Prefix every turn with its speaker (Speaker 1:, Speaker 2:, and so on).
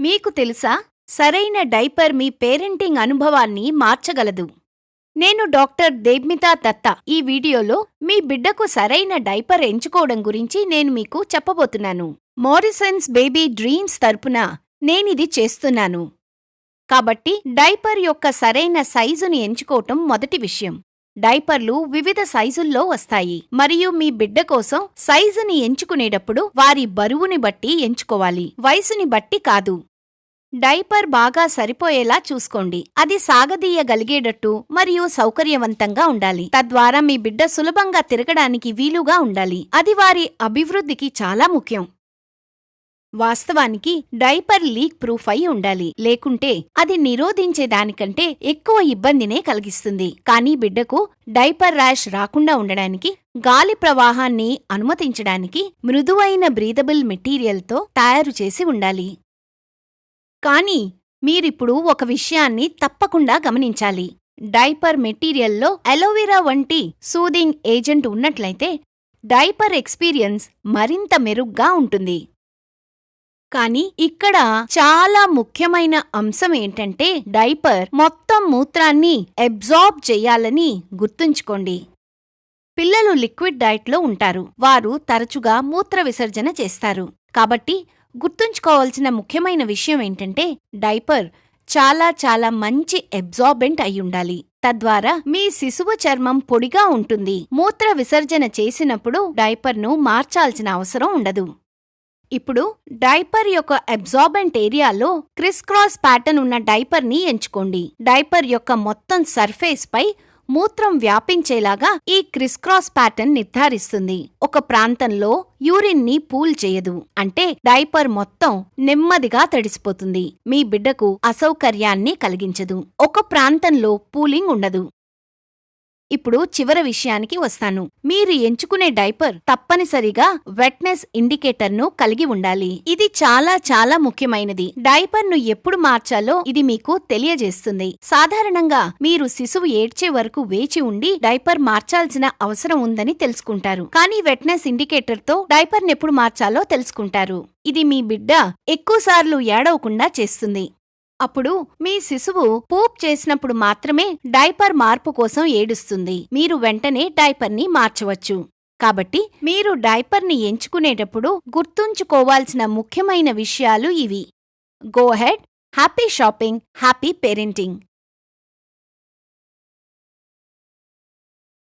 Speaker 1: మీకు తెలుసా? సరైన డైపర్ మీ పేరెంటింగ్ అనుభవాన్ని మార్చగలదు. నేను డాక్టర్ దేబ్మితా దత్తా ఈ వీడియోలో మీ బిడ్డకు సరైన డైపర్ ఎంచుకోవడం గురించి నేను మీకు చెప్పబోతున్నాను. మోరిసన్స్ బేబీ డ్రీమ్స్ తరపున నేనిది చేస్తున్నాను. కాబట్టి డైపర్ యొక్క సరైన సైజుని ఎంచుకోవటం మొదటి విషయం. డైపర్లు వివిధ సైజుల్లో వస్తాయి. మరియు మీ బిడ్డ కోసం సైజుని ఎంచుకునేటప్పుడు వారి బరువుని బట్టి ఎంచుకోవాలి. వయసుని బట్టి కాదు. డైపర్ బాగా సరిపోయేలా చూసుకోండి. అది సాగదీయగలిగేటట్టు మరియు సౌకర్యవంతంగా ఉండాలి. తద్వారా మీ బిడ్డ సులభంగా తిరగడానికి వీలుగా ఉండాలి. అది వారి అభివృద్ధికి చాలా ముఖ్యం. వాస్తవానికి డైపర్ లీక్ ప్రూఫ్ అయి ఉండాలి. లేకుంటే అది నిరోధించే దానికంటే ఎక్కువ ఇబ్బందినే కలిగిస్తుంది. కానీ బిడ్డకు డైపర్ ర్యాష్ రాకుండా ఉండడానికి గాలి ప్రవాహాన్ని అనుమతించడానికి మృదువైన బ్రీదబుల్ మెటీరియల్తో తయారు చేసి ఉండాలి. కానీ మీరిప్పుడు ఒక విషయాన్ని తప్పకుండా గమనించాలి. డైపర్ మెటీరియల్లో అలోవెరా వంటి సూదింగ్ ఏజెంట్ ఉన్నట్లయితే డైపర్ ఎక్స్పీరియన్స్ మరింత మెరుగ్గా ఉంటుంది. కానీ ఇక్కడ చాలా ముఖ్యమైన అంశం ఏంటంటే డైపర్ మొత్తం మూత్రాన్ని అబ్జార్బ్ చేయాలని గుర్తుంచుకోండి. పిల్లలు లిక్విడ్ డైట్లో ఉంటారు. వారు తరచుగా మూత్ర విసర్జన చేస్తారు. కాబట్టి గుర్తుంచుకోవాల్సిన ముఖ్యమైన విషయం ఏంటంటే డైపర్ చాలా చాలా మంచి అబ్జార్బెంట్ అయ్యుండాలి తద్వారా మీ శిశువు చర్మం పొడిగా ఉంటుంది. మూత్ర విసర్జన చేసినప్పుడు డైపర్ను మార్చాల్సిన అవసరం ఉండదు. ఇప్పుడు డైపర్ యొక్క అబ్జార్బెంట్ ఏరియాలో క్రిస్ క్రాస్ ప్యాటర్న్ ఉన్న డైపర్ని ఎంచుకోండి. డైపర్ యొక్క మొత్తం సర్ఫేస్ పై మూత్రం వ్యాపించేలాగా ఈ క్రిస్ క్రాస్ ప్యాటర్న్ నిర్ధారిస్తుంది. ఒక ప్రాంతంలో యూరిన్ని పూల్ చేయదు. అంటే డైపర్ మొత్తం నెమ్మదిగా తడిసిపోతుంది. మీ బిడ్డకు అసౌకర్యాన్ని కలిగించదు. ఒక ప్రాంతంలో పూలింగ్ ఉండదు. ఇప్పుడు చివరి విషయానికి వస్తాను. మీరు ఎంచుకునే డైపర్ తప్పనిసరిగా వెట్నెస్ ఇండికేటర్ను కలిగి ఉండాలి. ఇది చాలా చాలా ముఖ్యమైనది. డైపర్ను ఎప్పుడు మార్చాలో ఇది మీకు తెలియజేస్తుంది. సాధారణంగా మీరు శిశువు ఏడ్చే వరకు వేచి ఉండి డైపర్ మార్చాల్సిన అవసరం ఉందని తెలుసుకుంటారు. కానీ వెట్నెస్ ఇండికేటర్తో డైపర్ను ఎప్పుడు మార్చాలో తెలుసుకుంటారు. ఇది మీ బిడ్డ ఎక్కువసార్లు ఏడవకుండా చేస్తుంది. అప్పుడు మీ శిశువు పూప్ చేసినప్పుడు మాత్రమే డైపర్ మార్పు కోసం ఏడుస్తుంది. మీరు వెంటనే డైపర్ని మార్చవచ్చు. కాబట్టి మీరు డైపర్ని ఎంచుకునేటప్పుడు గుర్తుంచుకోవాల్సిన ముఖ్యమైన విషయాలు ఇవి. Go ahead happy shopping happy parenting